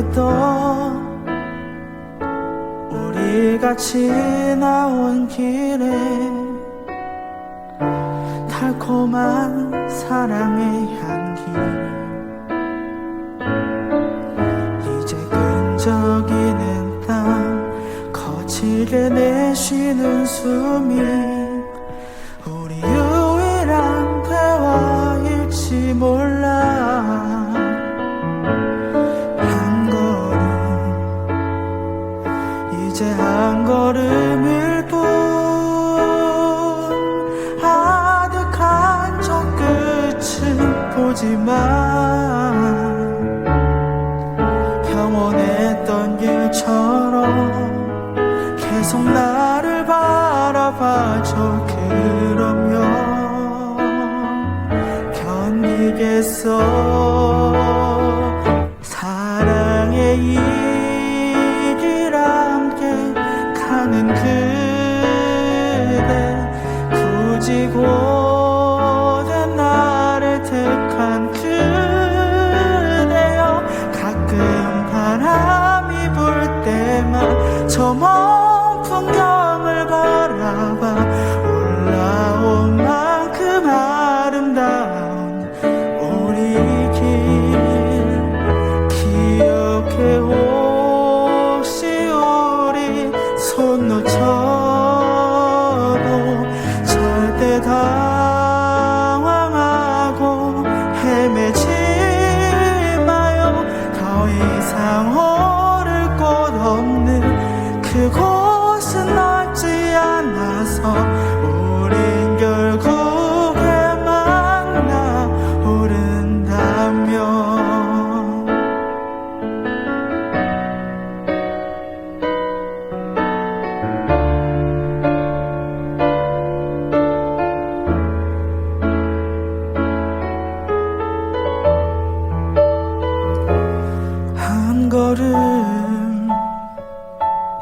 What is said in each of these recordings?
완만했던 우리 같이 나온 길에 달콤한 사랑의 향기. 이제 끈적이는 땀 거칠게 내쉬는 숨이 끝은 보지만 평온했던 길처럼 계속 나를 바라봐줘. 그러면 견디겠어. 사랑의 이길 함께 가는 그대. 굳이 고 그곳은 넓지 않아서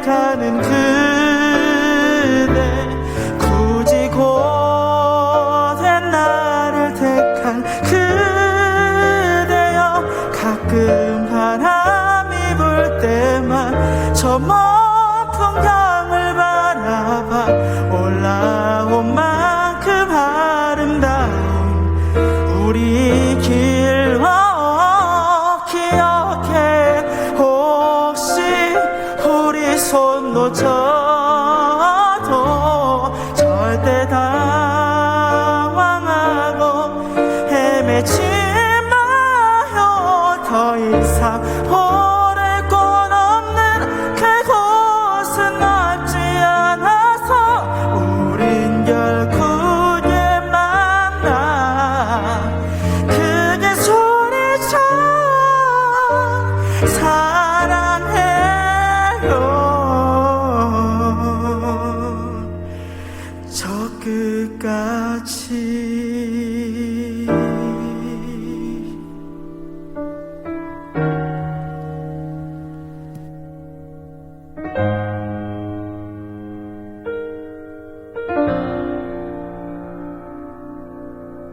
가는 그대 落成。 저 끝까지.